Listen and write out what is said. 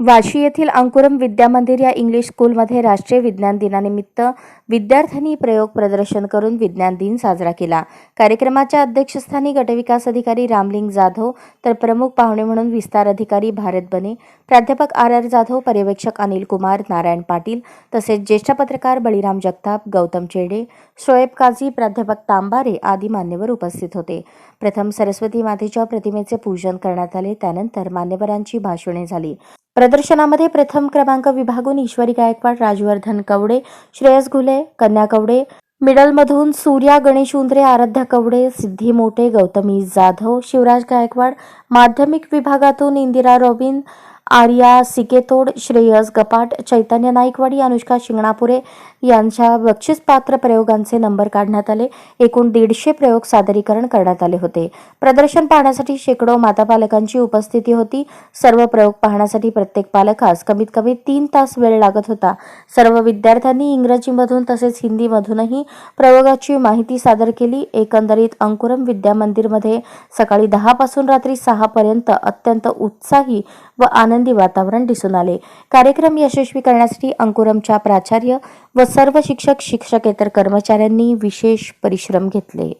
वाशी येथील अंकुरम विद्या मंदिर या इंग्लिश स्कूलमध्ये राष्ट्रीय विज्ञान दिनानिमित्त विद्यार्थ्यांनी प्रयोग प्रदर्शन करून विज्ञान दिन साजरा केला. कार्यक्रमाच्या अध्यक्षस्थानी गटविकास अधिकारी रामलिंग जाधव तर प्रमुख पाहुणे म्हणून विस्तार अधिकारी भारत बने प्राध्यापक आर आर जाधव पर्यवेक्षक अनिल कुमार नारायण पाटील तसेच ज्येष्ठ पत्रकार बळीराम जगताप गौतम चेडे शोएब काझी प्राध्यापक तांबारे आदी मान्यवर उपस्थित होते. प्रथम सरस्वती मातेच्या प्रतिमेचे पूजन करण्यात आले त्यानंतर मान्यवरांची भाषणे झाली. प्रदर्शनामध्ये प्रथम क्रमांक विभागून ईश्वरी गायकवाड राजवर्धन कवडे श्रेयस घुले कन्या कवडे मिडलमधून सूर्या गणेश उंद्रे आराध्या कवडे सिद्धी मोटे गौतमी जाधव शिवराज गायकवाड माध्यमिक विभागातून इंदिरा रॉबिन आर्या सिकेतोड श्रेयस गपाट चैतन्य नाईकवाडी अनुष्का शिंगणापुरे यांच्या बक्षीसपात्र प्रयोगांचे नंबर काढण्यात आले. एकूण दीडशे प्रयोग सादरीकरण करण्यात आले होते. प्रदर्शन पाहण्यासाठी शेकडो माता पालकांची उपस्थिती होती. सर्व प्रयोग पाहण्यासाठी प्रत्येक पालकास कमीत कमी तीन तास वेळ लागत होता. सर्व विद्यार्थ्यांनी इंग्रजीमधून तसेच हिंदीमधूनही प्रयोगाची माहिती सादर केली. एकंदरीत अंकुरम विद्या मंदिरमध्ये सकाळी दहापासून रात्री सहापर्यंत अत्यंत उत्साही व आनंद आनंदी वातावरण दिसून आले. कार्यक्रम यशस्वी करण्यासाठी अंकुरमच्या प्राचार्य व सर्व शिक्षक शिक्षकेतर कर्मचाऱ्यांनी विशेष परिश्रम घेतले.